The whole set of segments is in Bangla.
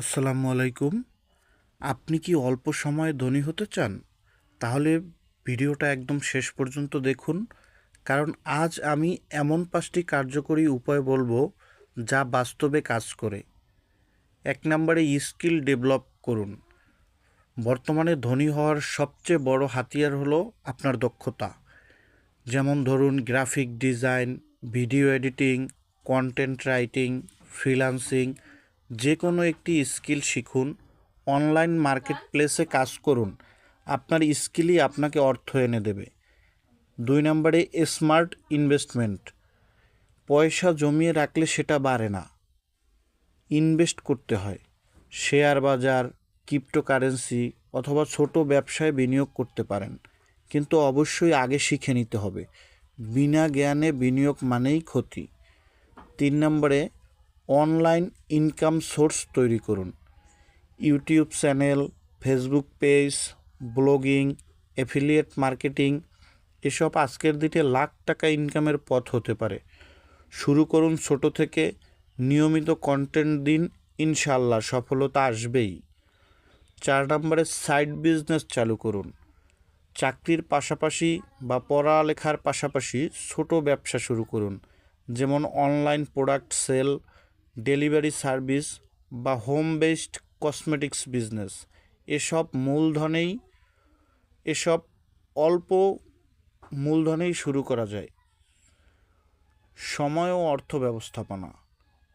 আসসালামু আলাইকুম। আপনি কি অল্প সময়ে ধনী হতে চান? তাহলে ভিডিওটা একদম শেষ পর্যন্ত দেখুন। কারণ আজ আমি এমন পাঁচটি কার্যকরী উপায় বলব যা বাস্তবে কাজ করে। এক নম্বরে স্কিল ডেভেলপ করুন। বর্তমানে ধনী হওয়ার সবচেয়ে বড় হাতিয়ার হলো আপনার দক্ষতা। যেমন ধরুন graphic design, video editing, content writing, freelancing যে কোনো একটি স্কিল শিখুন, অনলাইন মার্কেট প্লেসে কাজ করুন। আপনার স্কিলই আপনাকে অর্থ এনে দেবে। দুই নম্বরে স্মার্ট ইনভেস্টমেন্ট। পয়সা জমিয়ে রাখলে সেটা বাড়ে না। ইনভেস্ট করতে হয়। শেয়ার বাজার, ক্রিপ্টোকারেন্সি অথবা ছোট ব্যবসায় বিনিয়োগ করতে পারেন। কিন্তু অবশ্যই আগে শিখে নিতে হবে। বিনা জ্ঞানে বিনিয়োগ মানেই ক্ষতি। তিন নম্বরে অনলাইন ইনকাম সোর্স তৈরি করুন। YouTube channel, Facebook page, blogging affiliate marketing, এসব আজকের দিনে লাখ টাকা ইনকামের পথ হতে পারে। শুরু করুন ছোট থেকে। নিয়মিত কন্টেন্ট দিন ইনশাল্লাহ সফলতা আসবেই। চার নম্বরে সাইড বিজনেস চালু করুন। চাকরির পাশাপাশি বা পড়ালেখার পাশাপাশি ছোট ব্যবসা শুরু করুন। যেমন online product sale delivery service বা হোম বেসড কসমেটিক্স বিজনেস। এসব মূলধনেই, এসব অল্প মূলধনেই শুরু করা যায়। সময় ও অর্থ ব্যবস্থাপনা।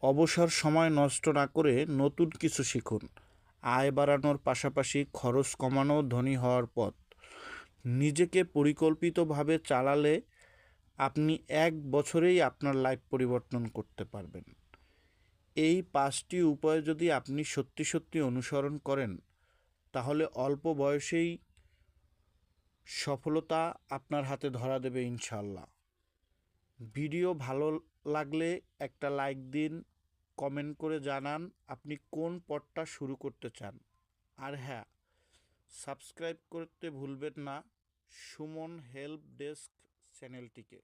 অবসর সময় নষ্ট না করে নতুন কিছু শিখুন। আয় বাড়ানোর পাশাপাশি খরচ কমানো ধনী হওয়ার পথ। নিজেকে পরিকল্পিতভাবে চালালে আপনি এক বছরেই আপনার লাইফ পরিবর্তন করতে পারবেন। এই পাঁচটি উপায় যদি আপনি সত্যি সত্যি অনুসরণ করেন, তাহলে অল্প বয়সেই সফলতা আপনার হাতে ধরা দেবে ইনশাল্লাহ ভিডিও ভালো লাগলে একটা লাইক দিন, কমেন্ট করে জানান আপনি কোন পথটা শুরু করতে চান। আর হ্যাঁ সাবস্ক্রাইব করতে ভুলবেন না, সুমন হেল্প ডেস্ক চ্যানেলটিকে।